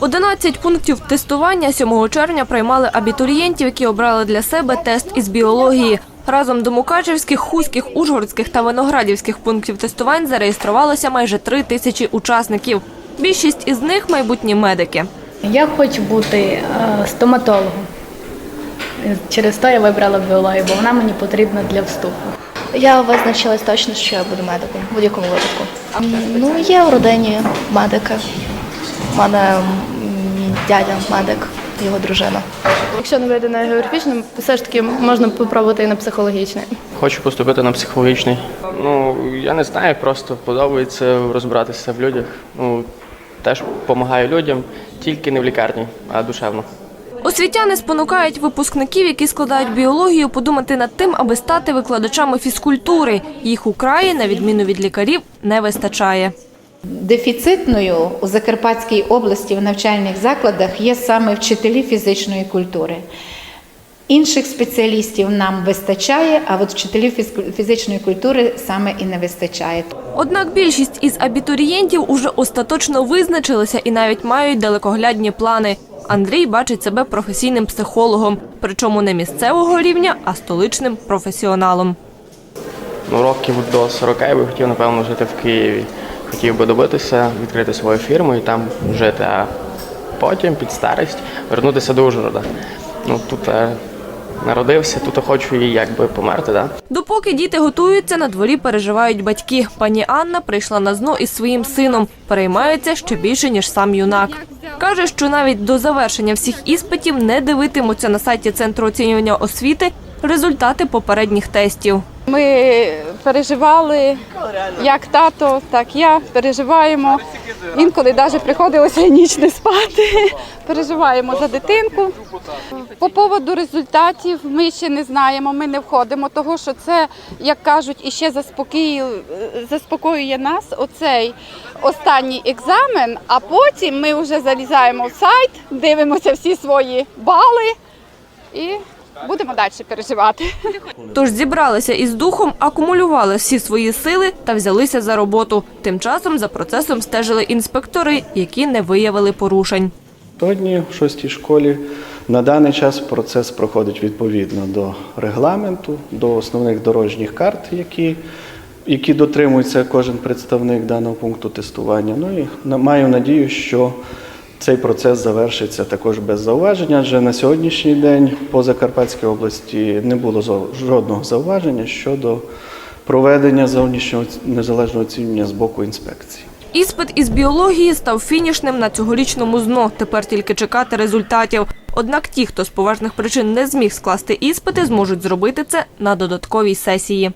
11 пунктів тестування 7 червня приймали абітурієнтів, які обрали для себе тест із біології. Разом до Мукачевських, Хуських, Ужгородських та Виноградівських пунктів тестувань зареєструвалося майже три тисячі учасників. Більшість із них майбутні медики. Я хочу бути е, стоматологом. Через то я вибрала біологію, бо вона мені потрібна для вступу. Я визначилась точно, що я буду медиком в будь-якому випадку. Ну, є в родині медики. У мене дядя медик, його дружина. Якщо не вийде на географічному, все ж таки можна попробувати і на психологічний. Хочу поступити на психологічний. Ну, я не знаю, просто подобається розбиратися в людях. Ну, теж допомагаю людям, тільки не в лікарні, а душевно. Освітяни спонукають випускників, які складають біологію, подумати над тим, аби стати викладачами фізкультури. Їх у краї, на відміну від лікарів, не вистачає. Дефіцитною у Закарпатській області в навчальних закладах є саме вчителі фізичної культури. Інших спеціалістів нам вистачає, а от вчителів фізичної культури саме і не вистачає. Однак більшість із абітурієнтів уже остаточно визначилися і навіть мають далекоглядні плани. Андрій бачить себе професійним психологом, причому не місцевого рівня, а столичним професіоналом. Ну, років до 40 я би хотів, напевно, жити в Києві. Хотів би добитися, відкрити свою фірму і там жити, а потім під старість вернутися до Ужгорода. Ну, тут е, народився, тут хочу і якби померти, да? Допоки діти готуються, на дворі переживають батьки. Пані Анна прийшла на ЗНО із своїм сином. Переймається ще більше, ніж сам юнак. Каже, що навіть до завершення всіх іспитів не дивитимуться на сайті Центру оцінювання освіти результати попередніх тестів. Ми переживали, як тато, так я переживаємо. Інколи навіть приходилося ніч не спати. Переживаємо за дитинку. По поводу результатів ми ще не знаємо, ми не входимо, того що це, як кажуть, іще заспокоює, заспокоює нас оцей останній екзамен, а потім ми вже залізаємо в сайт, дивимося всі свої бали і будемо далі переживати. Тож зібралися із духом, акумулювали всі свої сили та взялися за роботу. Тим часом за процесом стежили інспектори, які не виявили порушень. Сьогодні в шостій школі на даний час процес проходить відповідно до регламенту, до основних дорожніх карт, які, які дотримується кожен представник даного пункту тестування. Ну і маю надію, що цей процес завершиться також без зауваження, адже на сьогоднішній день по Закарпатській області не було жодного зауваження щодо проведення зовнішнього незалежного оцінювання з боку інспекції. Іспит із біології став фінішним на цьогорічному ЗНО. Тепер тільки чекати результатів. Однак ті, хто з поважних причин не зміг скласти іспити, зможуть зробити це на додатковій сесії.